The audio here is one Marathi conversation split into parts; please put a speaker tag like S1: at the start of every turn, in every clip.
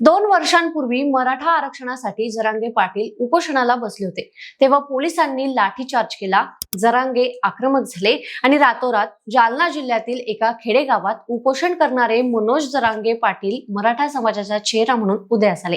S1: दोन वर्षांपूर्वी मराठा आरक्षणासाठी जरांगे पाटील उपोषणाला बसले होते. तेव्हा पोलिसांनी लाठीचार्ज केला जरांगे आक्रमक झाले आणि रातोरात जालना जिल्ह्यातील एका खेडेगावात उपोषण करणारे मनोज जरांगे पाटील मराठा समाजाचा चेहरा म्हणून उदयास आले.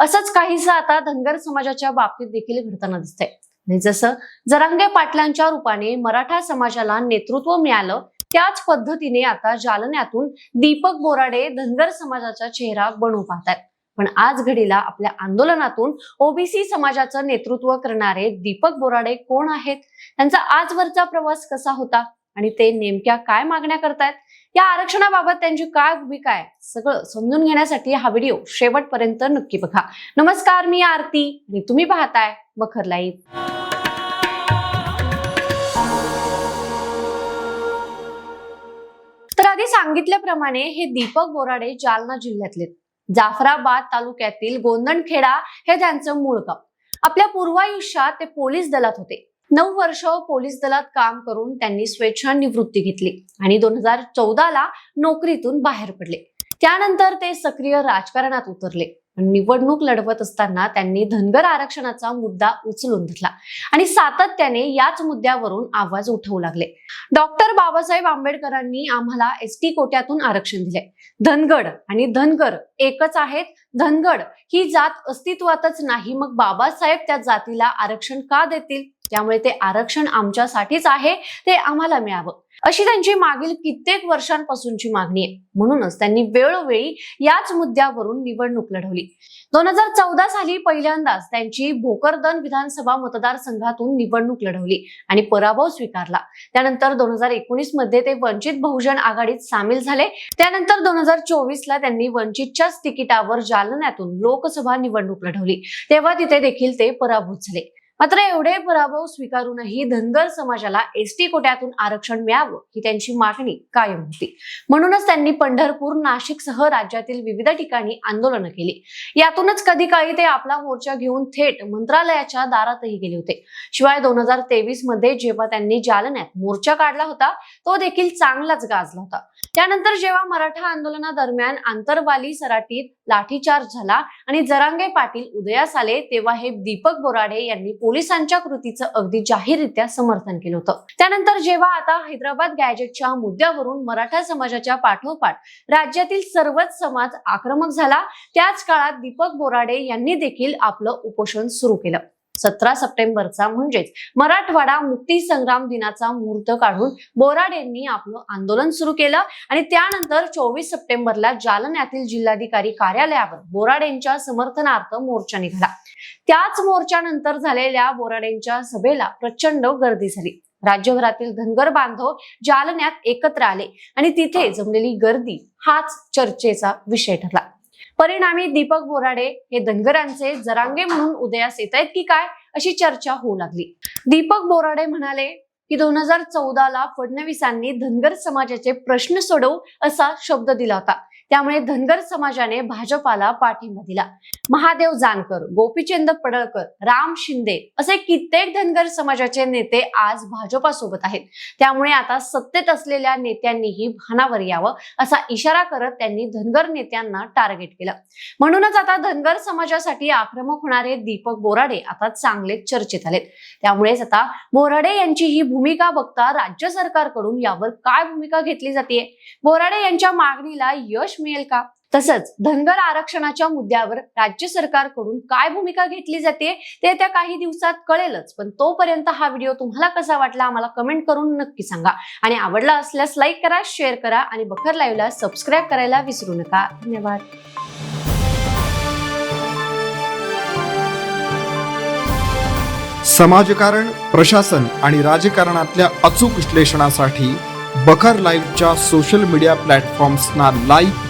S1: असंच काहीसं आता धनगर समाजाच्या बाबतीत देखील घडताना दिसतंय. जसं जरांगे पाटलांच्या रूपाने मराठा समाजाला नेतृत्व मिळालं त्याच पद्धतीने आता जालन्यातून दीपक बोराडे धनगर समाजाचा चेहरा बनू पाहतात पण आज घडीला आपल्या आंदोलनातून ओबीसी समाजाचं नेतृत्व करणारे दीपक बोराडे कोण आहेत? त्यांचा आजवरचा प्रवास कसा होता? आणि ते नेमक्या काय मागण्या करतायत? या आरक्षणाबाबत त्यांची काय भूमिका आहे? सगळं समजून घेण्यासाठी हा व्हिडिओ शेवटपर्यंत नक्की बघा. नमस्कार मी आरती आणि तुम्ही पाहताय बखर लाईव्ह. सांगितल्याप्रमाणे हे दीपक बोराडे जालना जिल्ह्यातले जाफराबाद तालुक्यातील गोंदणखेडा हे त्यांचं मूळ गाव. आपल्या पूर्वायुष्यात ते पोलीस दलात होते. नऊ वर्ष पोलीस दलात काम करून त्यांनी स्वेच्छा निवृत्ती घेतली आणि दोन हजार चौदाला नोकरीतून बाहेर पडले. त्यानंतर ते सक्रिय राजकारणात उतरले. निवडणूक लढवत असताना त्यांनी धनगर आरक्षणाचा मुद्दा उचलून धरला आणि सातत्याने याच मुद्द्यावरून आवाज उठवू लागले. डॉक्टर बाबासाहेब आंबेडकरांनी आम्हाला एस टी कोट्यातून आरक्षण दिले. धनगड आणि धनगर एकच आहेत. धनगड ही जात अस्तित्वातच नाही मग बाबासाहेब त्या जातीला आरक्षण का देतील? त्यामुळे ते आरक्षण आमच्यासाठीच आहे ते आम्हाला मिळावं. अशी त्यांची मागील कित्येक वर्षांपासूनची मागणी आहे. म्हणूनच त्यांनी वेळोवेळी याच मुद्द्यावरून निवडणूक लढवली. दोन हजार चौदा साली पहिल्यांदाच त्यांची भोकरदन विधानसभा मतदारसंघातून निवडणूक लढवली आणि पराभव स्वीकारला. त्यानंतर दोन हजार एकोणीसमध्ये ते वंचित बहुजन आघाडीत सामील झाले. त्यानंतर दोन हजार चोवीस ला त्यांनी वंचितच्याच तिकिटावर जालन्यातून लोकसभा निवडणूक लढवली. तेव्हा तिथे देखील ते पराभूत झाले. मात्र एवढे पराभव स्वीकारूनही धनगर समाजाला एसटी कोट्यातून आरक्षण मिळावं ही त्यांची मागणी कायम होती. म्हणूनच त्यांनी पंढरपूर नाशिक सह राज्यातील विविध ठिकाणी आंदोलनं केली. यातूनच कधी काळी ते आपला मोर्चा घेऊन थेट मंत्रालयाच्या दारातही गेले होते. शिवाय दोन हजार तेवीसमध्ये जेव्हा त्यांनी जालन्यात मोर्चा काढला होता तो देखील चांगलाच गाजला होता. त्यानंतर जेव्हा मराठा आंदोलनादरम्यान आंतरवाली सराटीत लाठीचार्ज झाला आणि जरांगे पाटील उदयास आले तेव्हा हे दीपक बोराडे यांनी पोलिसांच्या कृतीचं अगदी जाहीररित्या समर्थन केलं होतं. त्यानंतर जेव्हा आता हैदराबाद गॅजेटच्या मुद्द्यावरून मराठा समाजाच्या पाठोपाठ राज्यातील सर्वच समाज आक्रमक झाला त्याच काळात दीपक बोराडे यांनी देखील आपलं उपोषण सुरू केलं. सतरा सप्टेंबरचा म्हणजेच मराठवाडा मुक्ती संग्राम दिनाचा मुहूर्त काढून बोराडेंनी आपलं आंदोलन सुरू केलं आणि त्यानंतर चोवीस सप्टेंबरला जालन्यातील जिल्हाधिकारी कार्यालयावर बोराडेंच्या समर्थनार्थ मोर्चा निघाला. त्याच मोर्चानंतर झालेल्या बोराडेंच्या सभेला प्रचंड गर्दी झाली. राज्यभरातील धनगर बांधव जालन्यात एकत्र आले आणि तिथे जमलेली गर्दी हाच चर्चेचा विषय ठरला. परिणामी दीपक बोराडे हे धनगरांचे जरांगे म्हणून उदयास येत आहेत की काय अशी चर्चा होऊ लागली. दीपक बोराडे म्हणाले की दोन हजार चौदाला फडणवीसांनी धनगर समाजाचे प्रश्न सोडवू असा शब्द दिला होता. त्यामुळे धनगर समाजाने भाजपाला पाठिंबा दिला. महादेव जानकर गोपीचंद पडळकर राम शिंदे असे कित्येक धनगर समाजाचे नेते आज भाजपासोबत आहेत. त्यामुळे आता सत्तेत असलेल्या नेत्यांनीही भानावर यावं असा इशारा करत त्यांनी धनगर नेत्यांना टार्गेट केलं. म्हणूनच आता धनगर समाजासाठी आक्रमक होणारे दीपक बोराडे आता चांगले चर्चेत आलेत. त्यामुळेच आता बोराडे यांची ही भूमिका बघता राज्य सरकारकडून यावर काय भूमिका घेतली जाते बोराडे यांच्या मागणीला यश मिळेल का? तसंच धनगर आरक्षणाच्या मुद्द्यावर राज्य सरकारकडून काय भूमिका घेतली जाते ते त्या काही दिवसात कळेलच. पण तोपर्यंत हा व्हिडिओ तुम्हाला कसा वाटला आम्हाला कमेंट करून नक्की सांगा. आणि आवडला असल्यास लाईक करा शेअर करा आणि बखर लाईव्हला सबस्क्राईब करायला विसरू नका. धन्यवाद.
S2: समाजकारण प्रशासन आणि राजकारणातल्या अचूक विश्लेषणासाठी बखर लाईव्हच्या सोशल मीडिया प्लॅटफॉर्म्सना लाईक